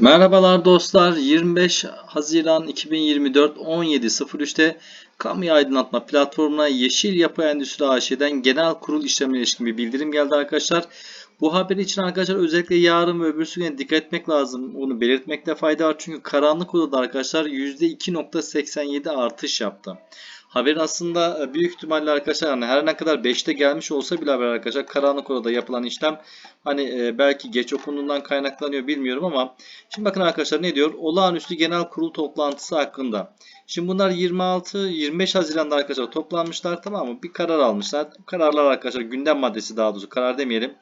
Merhabalar dostlar. 25 Haziran 2024 17.03'te kamu aydınlatma platformuna Yeşil Yapı Endüstri AŞ'den genel kurul işlemine ilişkin bir bildirim geldi arkadaşlar. Bu haber için arkadaşlar özellikle yarın ve öbürsü güne dikkat etmek lazım. Onu belirtmekte fayda var. Çünkü karanlık odada arkadaşlar %2.87 artış yaptı. Haberin aslında e, büyük ihtimalle arkadaşlar hani her ne kadar 5'te gelmiş olsa bile haber arkadaşlar karanlık odada yapılan işlem hani e, belki geç okunduğundan kaynaklanıyor bilmiyorum ama şimdi bakın arkadaşlar ne diyor? Olağanüstü genel kurul toplantısı hakkında. Şimdi bunlar 26 25 Haziran'da arkadaşlar toplanmışlar tamam mı? Bir karar almışlar. Kararlar arkadaşlar gündem maddesi daha doğrusu karar demeyelim.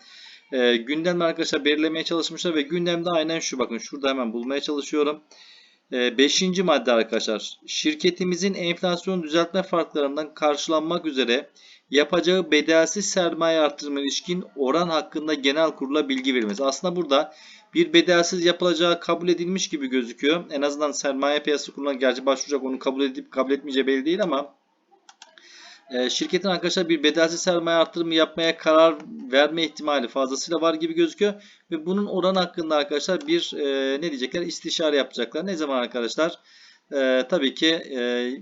E, gündem arkadaşlar belirlemeye çalışmışlar ve gündemde aynen şu bakın şurada hemen bulmaya çalışıyorum. Ee, Beşinci madde arkadaşlar. Şirketimizin enflasyon düzeltme farklarından karşılanmak üzere yapacağı bedelsiz sermaye artırma ilişkin oran hakkında genel kurula bilgi verilmesi. Aslında burada bir bedelsiz yapılacağı kabul edilmiş gibi gözüküyor. En azından sermaye piyasası kuruluna gerçi başvuracak onu kabul edip kabul etmeyeceği belli değil ama e, şirketin arkadaşlar bir bedelsiz sermaye artırımı yapmaya karar verme ihtimali fazlasıyla var gibi gözüküyor. Ve bunun oran hakkında arkadaşlar bir e, ne diyecekler? İstişare yapacaklar. Ne zaman arkadaşlar? E, tabii ki e,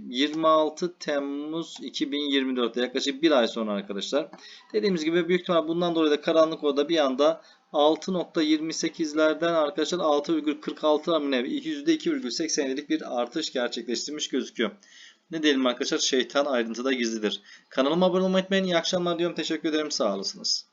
26 Temmuz 2024'te yaklaşık bir ay sonra arkadaşlar. Dediğimiz gibi büyük ihtimal bundan dolayı da karanlık odada bir anda 6.28'lerden arkadaşlar 6,46 mı ne? %2,87'lik bir artış gerçekleştirmiş gözüküyor. Ne diyelim arkadaşlar? Şeytan ayrıntıda gizlidir. Kanalıma abone olmayı unutmayın. İyi akşamlar diyorum. Teşekkür ederim. Sağ olasınız.